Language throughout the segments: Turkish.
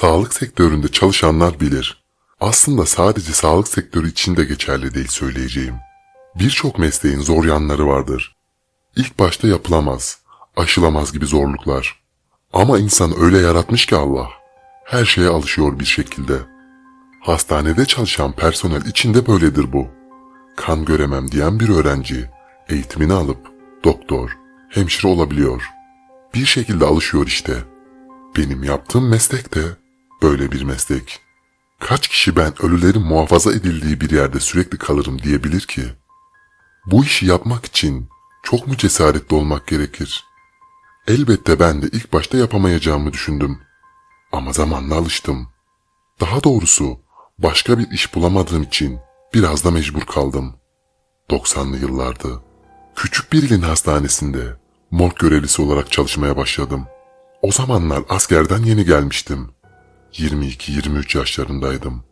Sağlık sektöründe çalışanlar bilir. Aslında sadece sağlık sektörü için de geçerli değil söyleyeceğim. Birçok mesleğin zor yanları vardır. İlk başta yapılamaz, aşılamaz gibi zorluklar. Ama insan öyle yaratmış ki Allah, her şeye alışıyor bir şekilde. Hastanede çalışan personel için de böyledir bu. Kan göremem diyen bir öğrenci, eğitimini alıp doktor, hemşire olabiliyor. Bir şekilde alışıyor işte. Benim yaptığım meslek de böyle bir meslek. Kaç kişi ben ölülerin muhafaza edildiği bir yerde sürekli kalırım diyebilir ki? Bu işi yapmak için çok mu cesaretli olmak gerekir? Elbette ben de ilk başta yapamayacağımı düşündüm. Ama zamanla alıştım. Daha doğrusu başka bir iş bulamadığım için biraz da mecbur kaldım. 90'lı yıllardı. Küçük bir ilin hastanesinde morg görevlisi olarak çalışmaya başladım. O zamanlar askerden yeni gelmiştim. 22-23 yaşlarındaydım.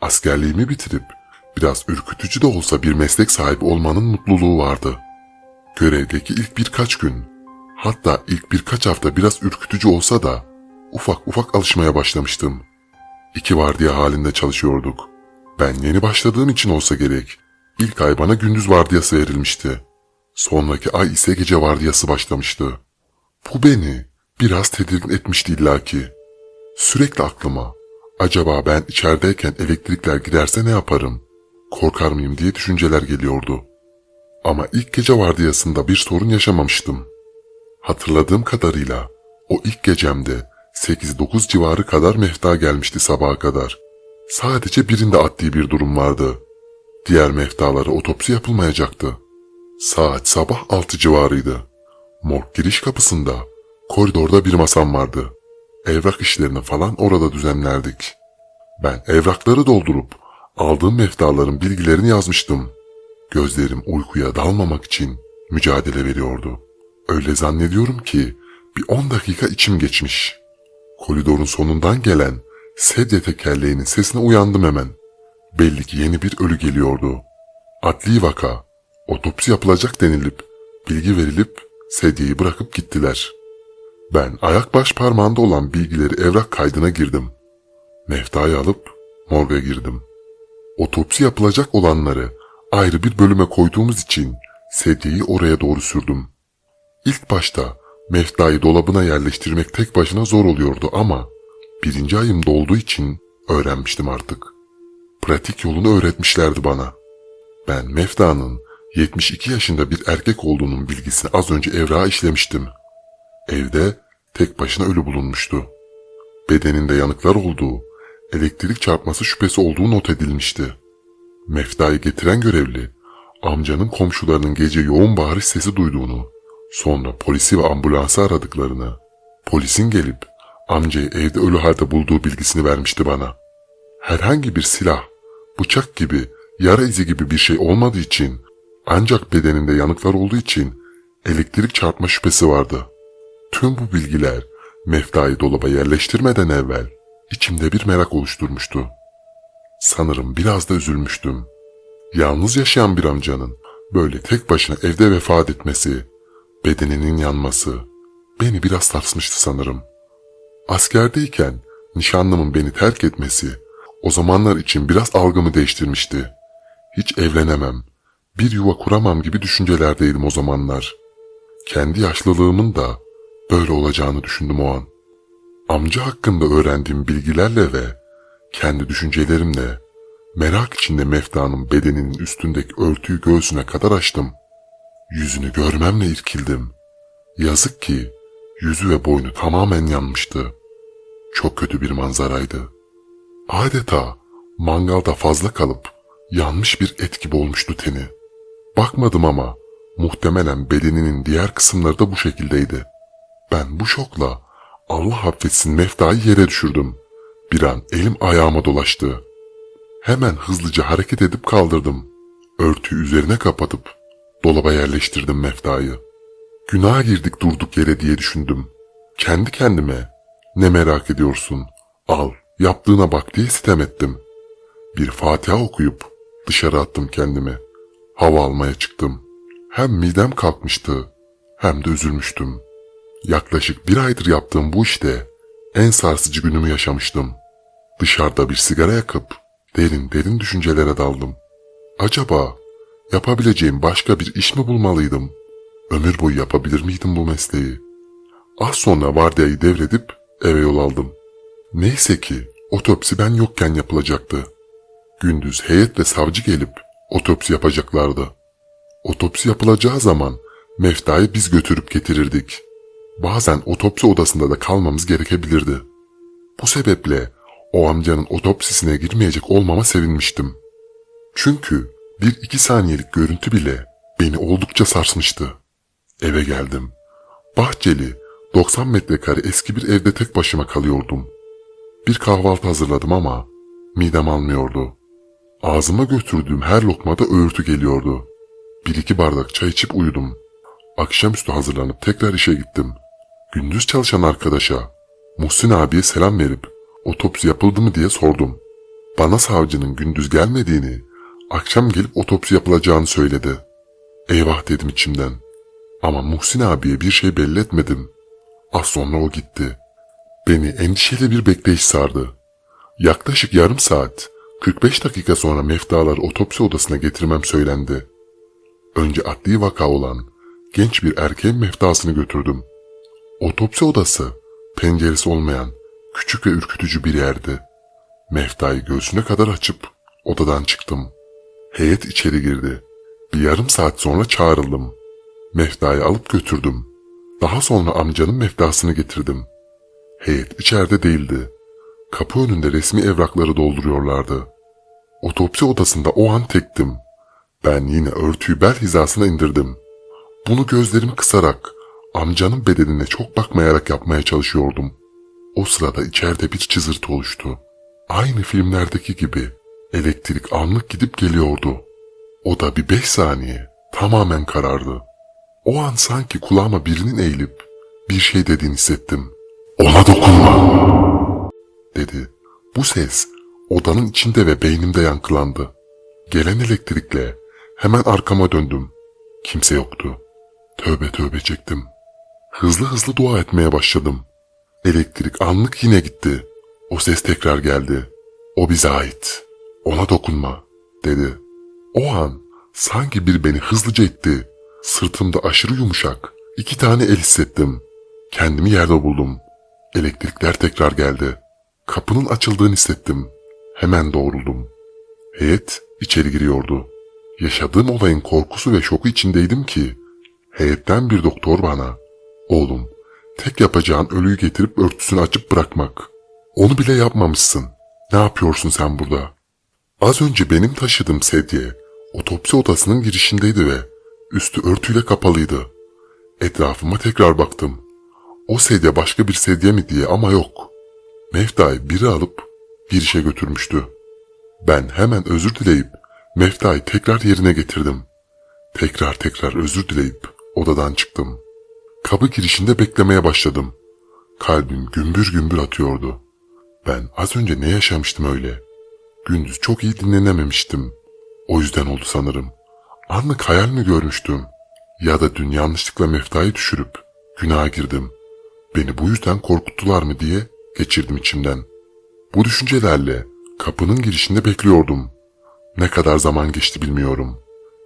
Askerliğimi bitirip biraz ürkütücü de olsa bir meslek sahibi olmanın mutluluğu vardı. Görevdeki ilk birkaç gün, hatta ilk birkaç hafta biraz ürkütücü olsa da ufak ufak alışmaya başlamıştım. İki vardiya halinde çalışıyorduk. Ben yeni başladığım için olsa gerek. İlk ay bana gündüz vardiyası verilmişti. Sonraki ay ise gece vardiyası başlamıştı. Bu beni biraz tedirgin etmişti illaki. Sürekli aklıma acaba ben içerideyken elektrikler giderse ne yaparım? Korkar mıyım diye düşünceler geliyordu. Ama ilk gece vardiyasında bir sorun yaşamamıştım. Hatırladığım kadarıyla o ilk gecemde 8-9 civarı kadar mefta gelmişti sabaha kadar. Sadece birinde adli bir durum vardı. Diğer meftalara otopsi yapılmayacaktı. Saat sabah 6 civarıydı. Morg giriş kapısında, koridorda bir masam vardı. Evrak işlerini falan orada düzenlerdik. Ben evrakları doldurup aldığım meftaların bilgilerini yazmıştım. Gözlerim uykuya dalmamak için mücadele veriyordu. Öyle zannediyorum ki bir 10 dakika içim geçmiş. Koridorun sonundan gelen sedye tekerleğinin sesine uyandım hemen. Belli ki yeni bir ölü geliyordu. Adli vaka, otopsi yapılacak denilip, bilgi verilip sedyeyi bırakıp gittiler. Ben ayak baş parmağında olan bilgileri evrak kaydına girdim. Meftayı alıp morga girdim. Otopsi yapılacak olanları ayrı bir bölüme koyduğumuz için sedyeyi oraya doğru sürdüm. İlk başta meftayı dolabına yerleştirmek tek başına zor oluyordu ama birinci ayım dolduğu için öğrenmiştim artık. Pratik yolunu öğretmişlerdi bana. Ben meftanın 72 yaşında bir erkek olduğunun bilgisini az önce evrağa işlemiştim. Evde tek başına ölü bulunmuştu. Bedeninde yanıklar olduğu, elektrik çarpması şüphesi olduğu not edilmişti. Meftayı getiren görevli, amcanın komşularının gece yoğun bağırış sesi duyduğunu, sonra polisi ve ambulansı aradıklarını, polisin gelip amcayı evde ölü halde bulduğu bilgisini vermişti bana. Herhangi bir silah, bıçak gibi, yara izi gibi bir şey olmadığı için, ancak bedeninde yanıklar olduğu için elektrik çarpma şüphesi vardı. Tüm bu bilgiler meftayı dolaba yerleştirmeden evvel içimde bir merak oluşturmuştu. Sanırım biraz da üzülmüştüm. Yalnız yaşayan bir amcanın böyle tek başına evde vefat etmesi, bedeninin yanması beni biraz sarsmıştı sanırım. Askerdeyken nişanlımın beni terk etmesi o zamanlar için biraz algımı değiştirmişti. Hiç evlenemem, bir yuva kuramam gibi düşüncelerdeydim o zamanlar. Kendi yaşlılığımın da böyle olacağını düşündüm o an. Amca hakkında öğrendiğim bilgilerle ve kendi düşüncelerimle merak içinde Mefta'nın bedeninin üstündeki örtüyü göğsüne kadar açtım. Yüzünü görmemle irkildim. Yazık ki yüzü ve boynu tamamen yanmıştı. Çok kötü bir manzaraydı. Adeta mangalda fazla kalıp yanmış bir et gibi olmuştu teni. Bakmadım ama muhtemelen bedeninin diğer kısımları da bu şekildeydi. Ben bu şokla Allah affetsin meftayı yere düşürdüm. Bir an elim ayağıma dolaştı. Hemen hızlıca hareket edip kaldırdım. Örtüyü üzerine kapatıp dolaba yerleştirdim meftayı. Günaha girdik durduk yere diye düşündüm. Kendi kendime ne merak ediyorsun al yaptığına bak diye sitem ettim. Bir Fatiha okuyup dışarı attım kendimi. Hava almaya çıktım. Hem midem kalkmıştı hem de üzülmüştüm. Yaklaşık bir aydır yaptığım bu işte en sarsıcı günümü yaşamıştım. Dışarıda bir sigara yakıp derin derin düşüncelere daldım. Acaba yapabileceğim başka bir iş mi bulmalıydım? Ömür boyu yapabilir miydim bu mesleği? Az sonra vardiyayı devredip eve yol aldım. Neyse ki otopsi ben yokken yapılacaktı. Gündüz heyet ve savcı gelip otopsi yapacaklardı. Otopsi yapılacağı zaman Mefta'yı biz götürüp getirirdik. Bazen otopsi odasında da kalmamız gerekebilirdi. Bu sebeple o amcanın otopsisine girmeyecek olmama sevinmiştim. Çünkü bir iki saniyelik görüntü bile beni oldukça sarsmıştı. Eve geldim. Bahçeli, 90 metrekare eski bir evde tek başıma kalıyordum. Bir kahvaltı hazırladım ama midem almıyordu. Ağzıma götürdüğüm her lokmada öğürtü geliyordu. Bir iki bardak çay içip uyudum. Akşamüstü hazırlanıp tekrar işe gittim. Gündüz çalışan arkadaşa, Muhsin abiye selam verip otopsi yapıldı mı diye sordum. Bana savcının gündüz gelmediğini, akşam gelip otopsi yapılacağını söyledi. Eyvah dedim içimden. Ama Muhsin abiye bir şey belli etmedim. Az sonra o gitti. Beni endişeli bir bekleyiş sardı. Yaklaşık yarım saat, 45 dakika sonra meftaları otopsi odasına getirmem söylendi. Önce adli vaka olan genç bir erkeğin meftasını götürdüm. Otopsi odası, penceresi olmayan küçük ve ürkütücü bir yerdi. Meftayı göğsüne kadar açıp odadan çıktım. Heyet içeri girdi. Bir yarım saat sonra çağrıldım. Meftayı alıp götürdüm. Daha sonra amcanın meftasını getirdim. Heyet içeride değildi. Kapı önünde resmi evrakları dolduruyorlardı. Otopsi odasında o an tektim. Ben yine örtüyü bel hizasına indirdim. Bunu gözlerimi kısarak, amcanın bedenine çok bakmayarak yapmaya çalışıyordum. O sırada içeride bir çızırtı oluştu. Aynı filmlerdeki gibi elektrik anlık gidip geliyordu. O da bir beş saniye tamamen karardı. O an sanki kulağıma birinin eğilip bir şey dediğini hissettim. Ona dokunma dedi. Bu ses odanın içinde ve beynimde yankılandı. Gelen elektrikle hemen arkama döndüm. Kimse yoktu. Tövbe tövbe çektim. Hızlı hızlı dua etmeye başladım. Elektrik anlık yine gitti. O ses tekrar geldi. O bize ait. Ona dokunma, dedi. O an sanki bir beni hızlıca itti. Sırtımda aşırı yumuşak iki tane el hissettim. Kendimi yerde buldum. Elektrikler tekrar geldi. Kapının açıldığını hissettim. Hemen doğruldum. Heyet içeri giriyordu. Yaşadığım olayın korkusu ve şoku içindeydim ki heyetten bir doktor bana oğlum tek yapacağın ölüyü getirip örtüsünü açıp bırakmak. Onu bile yapmamışsın. Ne yapıyorsun sen burada? Az önce benim taşıdığım sedye otopsi odasının girişindeydi ve üstü örtüyle kapalıydı. Etrafıma tekrar baktım. O sedye başka bir sedye mi diye ama yok. Mefta'yı biri alıp bir işe götürmüştü. Ben hemen özür dileyip Mefta'yı tekrar yerine getirdim. Tekrar tekrar özür dileyip odadan çıktım. Kapı girişinde beklemeye başladım. Kalbim gümbür gümbür atıyordu. Ben az önce ne yaşamıştım öyle? Gündüz çok iyi dinlenememiştim. O yüzden oldu sanırım. Anlık hayal mi görmüştüm? Ya da dün yanlışlıkla meftayı düşürüp günaha girdim. Beni bu yüzden korkuttular mı diye geçirdim içimden. Bu düşüncelerle kapının girişinde bekliyordum. Ne kadar zaman geçti bilmiyorum.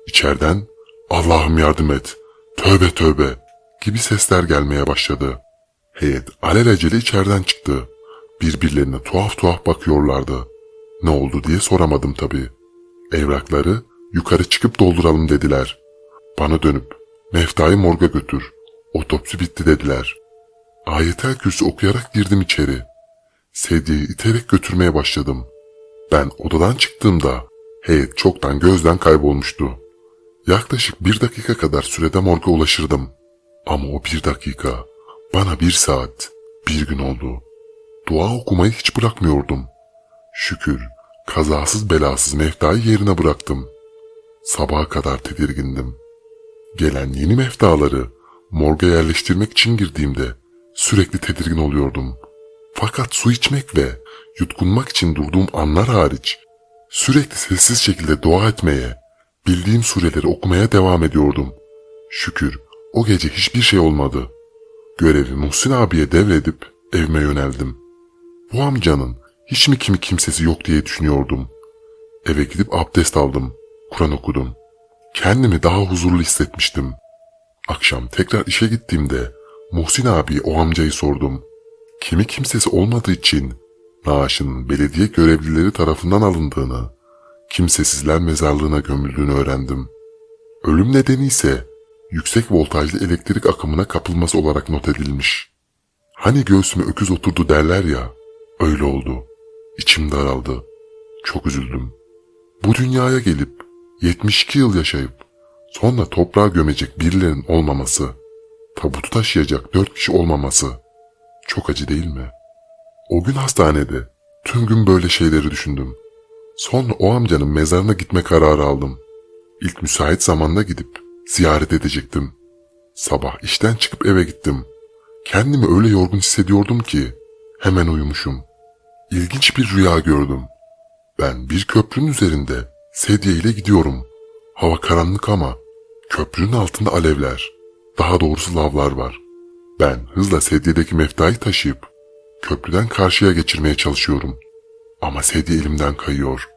İçeriden Allah'ım yardım et, tövbe tövbe gibi sesler gelmeye başladı. Heyet alelacele içeriden çıktı. Birbirlerine tuhaf tuhaf bakıyorlardı. Ne oldu diye soramadım tabii. Evrakları yukarı çıkıp dolduralım dediler. Bana dönüp Mefta'yı morga götür. Otopsi bitti dediler. Ayetel kürsü okuyarak girdim içeri. Sedyeyi iterek götürmeye başladım. Ben odadan çıktığımda heyet çoktan gözden kaybolmuştu. Yaklaşık bir dakika kadar sürede morga ulaşırdım. Ama o bir dakika bana bir saat, bir gün oldu. Dua okumayı hiç bırakmıyordum. Şükür kazasız belasız meftayı yerine bıraktım. Sabaha kadar tedirgindim. Gelen yeni meftaları morga yerleştirmek için girdiğimde sürekli tedirgin oluyordum. Fakat su içmek ve yutkunmak için durduğum anlar hariç sürekli sessiz şekilde dua etmeye, bildiğim sureleri okumaya devam ediyordum. Şükür o gece hiçbir şey olmadı. Görevi Muhsin abiye devredip evime yöneldim. Bu amcanın hiç mi kimi kimsesi yok diye düşünüyordum. Eve gidip abdest aldım. Kur'an okudum. Kendimi daha huzurlu hissetmiştim. Akşam tekrar işe gittiğimde Muhsin abi o amcayı sordum. Kimi kimsesi olmadığı için naaşının belediye görevlileri tarafından alındığını, kimsesizler mezarlığına gömüldüğünü öğrendim. Ölüm nedeni ise yüksek voltajlı elektrik akımına kapılması olarak not edilmiş. Hani göğsüme öküz oturdu derler ya, öyle oldu. İçim daraldı. Çok üzüldüm. Bu dünyaya gelip 72 yıl yaşayıp sonra toprağa gömecek birilerinin olmaması, tabutu taşıyacak dört kişi olmaması çok acı değil mi? O gün hastanede tüm gün böyle şeyleri düşündüm. Sonra o amcanın mezarına gitme kararı aldım. İlk müsait zamanda gidip ziyaret edecektim. Sabah işten çıkıp eve gittim. Kendimi öyle yorgun hissediyordum ki hemen uyumuşum. İlginç bir rüya gördüm. Ben bir köprünün üzerinde sedye ile gidiyorum. Hava karanlık ama köprünün altında alevler, daha doğrusu lavlar var. Ben hızla sedyedeki meftayı taşıyıp köprüden karşıya geçirmeye çalışıyorum. Ama sedye elimden kayıyor.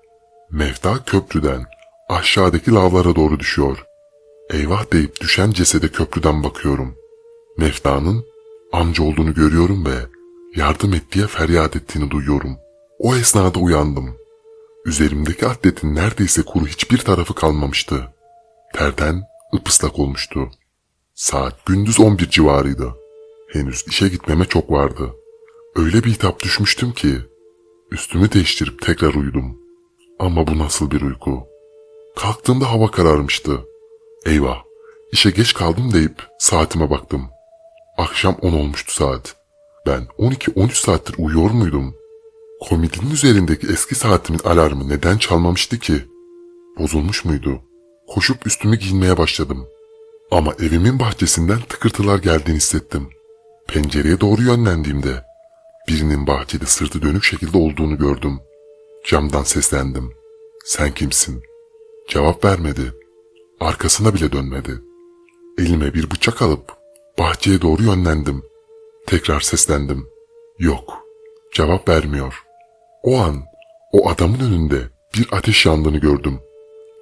Mefta köprüden aşağıdaki lavlara doğru düşüyor. Eyvah deyip düşen cesede köprüden bakıyorum. Mefta'nın amca olduğunu görüyorum ve yardım et diye feryat ettiğini duyuyorum. O esnada uyandım. Üzerimdeki atletin neredeyse kuru hiçbir tarafı kalmamıştı. Terden ıpıslak olmuştu. Saat gündüz 11 civarıydı. Henüz işe gitmeme çok vardı. Öyle bir hitap düşmüştüm ki üstümü değiştirip tekrar uyudum. Ama bu nasıl bir uyku? Kalktığımda hava kararmıştı. Eyvah, işe geç kaldım deyip saatime baktım. Akşam 10 olmuştu saat. Ben 12-13 saattir uyuyor muydum? Komodinin üzerindeki eski saatimin alarmı neden çalmamıştı ki? Bozulmuş muydu? Koşup üstümü giyinmeye başladım. Ama evimin bahçesinden tıkırtılar geldiğini hissettim. Pencereye doğru yönlendiğimde birinin bahçede sırtı dönük şekilde olduğunu gördüm. Camdan seslendim. Sen kimsin? Cevap vermedi. Arkasına bile dönmedi. Elime bir bıçak alıp bahçeye doğru yönlendim. Tekrar seslendim. Yok. Cevap vermiyor. O an o adamın önünde bir ateş yandığını gördüm.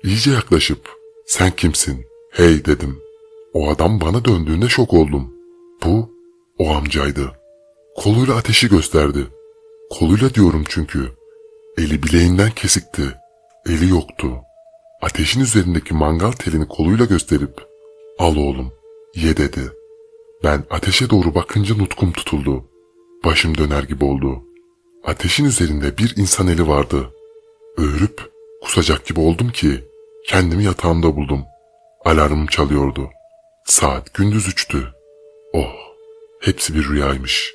İyice yaklaşıp sen kimsin? Hey dedim. O adam bana döndüğünde şok oldum. Bu o amcaydı. Koluyla ateşi gösterdi. Koluyla diyorum çünkü. Eli bileğinden kesikti. Eli yoktu. Ateşin üzerindeki mangal telini koluyla gösterip al oğlum ye dedi. Ben ateşe doğru bakınca nutkum tutuldu. Başım döner gibi oldu. Ateşin üzerinde bir insan eli vardı. Öğürüp kusacak gibi oldum ki kendimi yatağımda buldum. Alarmım çalıyordu. Saat gündüz üçtü. Oh, hepsi bir rüyaymış.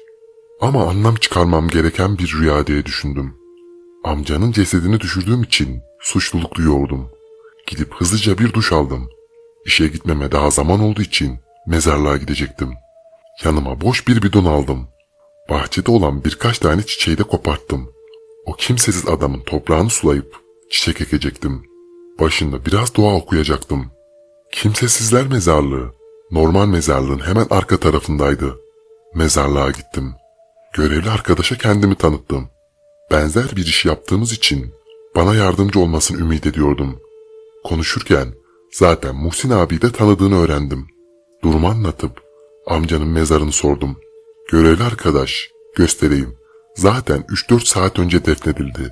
Ama anlam çıkarmam gereken bir rüya diye düşündüm. Amcanın cesedini düşürdüğüm için suçluluk duyuyordum. Gidip hızlıca bir duş aldım. İşe gitmeme daha zaman olduğu için mezarlığa gidecektim. Yanıma boş bir bidon aldım. Bahçede olan birkaç tane çiçeği de koparttım. O kimsesiz adamın toprağını sulayıp çiçek ekecektim. Başında biraz dua okuyacaktım. Kimsesizler mezarlığı, normal mezarlığın hemen arka tarafındaydı. Mezarlığa gittim. Görevli arkadaşa kendimi tanıttım. Benzer bir iş yaptığımız için bana yardımcı olmasını ümit ediyordum. Konuşurken zaten Muhsin abi de tanıdığını öğrendim. Durumu anlatıp amcanın mezarını sordum. Görevli arkadaş, göstereyim. Zaten 3-4 saat önce defnedildi.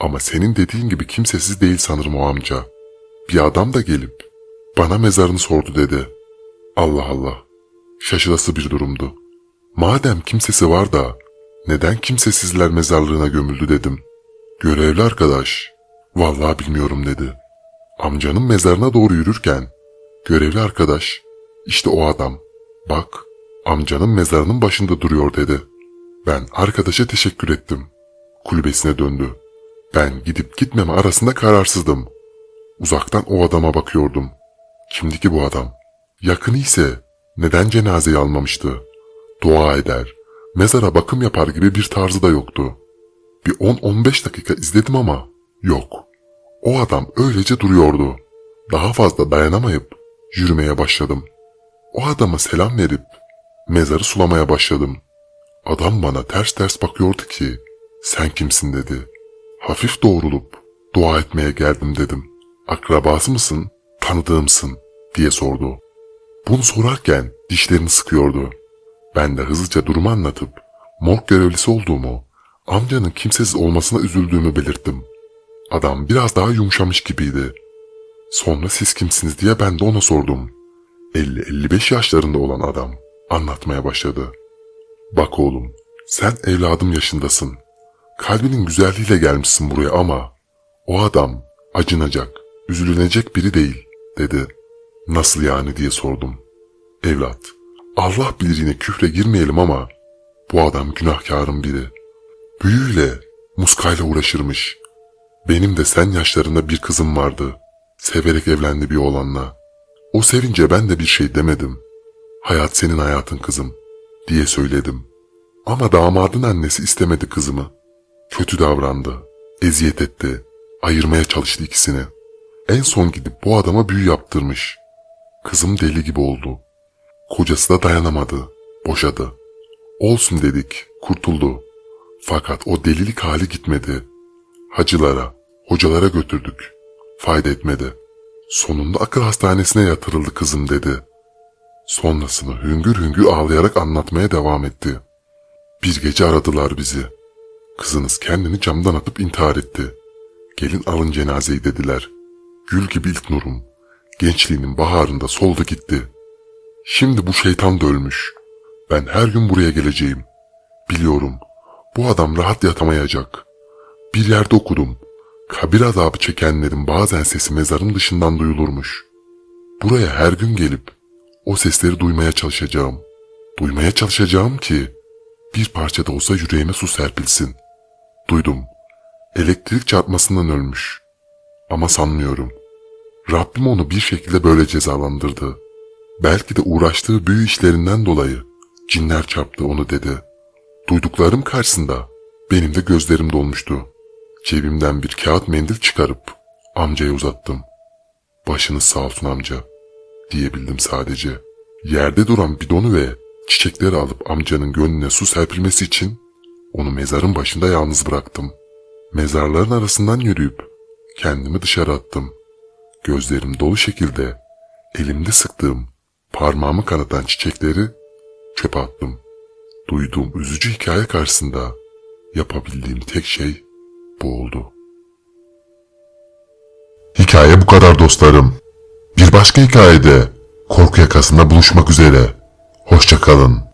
Ama senin dediğin gibi kimsesiz değil sanırım o amca. Bir adam da gelip bana mezarını sordu dedi. Allah Allah. Şaşılası bir durumdu. Madem kimsesi var da neden kimsesizler mezarlığına gömüldü dedim. Görevli arkadaş, vallahi bilmiyorum dedi. Amcanın mezarına doğru yürürken görevli arkadaş, işte o adam. Bak, amcanın mezarının başında duruyor dedi. Ben arkadaşa teşekkür ettim. Kulübesine döndü. Ben gidip gitmeme arasında kararsızdım. Uzaktan o adama bakıyordum. Kimdi ki bu adam? Yakını ise neden cenazeyi almamıştı? Dua eder, mezara bakım yapar gibi bir tarzı da yoktu. Bir 10-15 dakika izledim ama yok. O adam öylece duruyordu. Daha fazla dayanamayıp yürümeye başladım. O adama selam verip mezarı sulamaya başladım. Adam bana ters ters bakıyordu ki, sen kimsin dedi. Hafif doğrulup, dua etmeye geldim dedim. Akrabası mısın, tanıdığımsın diye sordu. Bunu sorarken dişlerini sıkıyordu. Ben de hızlıca durumu anlatıp, morg görevlisi olduğumu, amcanın kimsesiz olmasına üzüldüğümü belirttim. Adam biraz daha yumuşamış gibiydi. Sonra siz kimsiniz diye ben de ona sordum. 50-55 yaşlarında olan adam anlatmaya başladı. Bak oğlum, sen evladım yaşındasın. Kalbinin güzelliğiyle gelmişsin buraya ama o adam acınacak, üzülünecek biri değil, dedi. Nasıl yani diye sordum. Evlat, Allah bilir yine küfre girmeyelim ama bu adam günahkarın biri. Büyüyle, muskayla uğraşırmış. Benim de sen yaşlarında bir kızım vardı. Severek evlendi bir oğlanla. O sevince ben de bir şey demedim. Hayat senin hayatın kızım diye söyledim. Ama damadın annesi istemedi kızımı. Kötü davrandı. Eziyet etti. Ayırmaya çalıştı ikisini. En son gidip bu adama büyü yaptırmış. Kızım deli gibi oldu. Kocası da dayanamadı. Boşadı. Olsun dedik. Kurtuldu. Fakat o delilik hali gitmedi. Hacılara, hocalara götürdük. Fayda etmedi. Sonunda akıl hastanesine yatırıldı kızım dedi. Sonrasını hüngür hüngür ağlayarak anlatmaya devam etti. Bir gece aradılar bizi. Kızınız kendini camdan atıp intihar etti. Gelin alın cenazeyi dediler. Gül gibi ilk nurum. Gençliğinin baharında soldu gitti. Şimdi bu şeytan da ölmüş. Ben her gün buraya geleceğim. Biliyorum. Bu adam rahat yatamayacak. Bir yerde okudum. Kabir azabı çekenlerin bazen sesi mezarın dışından duyulurmuş. Buraya her gün gelip o sesleri duymaya çalışacağım. Duymaya çalışacağım ki bir parça da olsa yüreğime su serpilsin. Duydum. Elektrik çarpmasından ölmüş. Ama sanmıyorum. Rabbim onu bir şekilde böyle cezalandırdı. Belki de uğraştığı büyü işlerinden dolayı cinler çarptı onu dedi. Duyduklarım karşısında benim de gözlerim dolmuştu. Cebimden bir kağıt mendil çıkarıp amcaya uzattım. Başınız sağ olsun amca diyebildim sadece. Yerde duran bidonu ve çiçekleri alıp amcanın gönlüne su serpilmesi için onu mezarın başında yalnız bıraktım. Mezarların arasından yürüyüp kendimi dışarı attım. Gözlerim dolu şekilde elimde sıktığım parmağımı kanatan çiçekleri çöpe attım. Duyduğum üzücü hikaye karşısında yapabildiğim tek şey bu oldu. Hikaye bu kadar dostlarım. Bir başka hikayede korku yakasında buluşmak üzere. Hoşçakalın.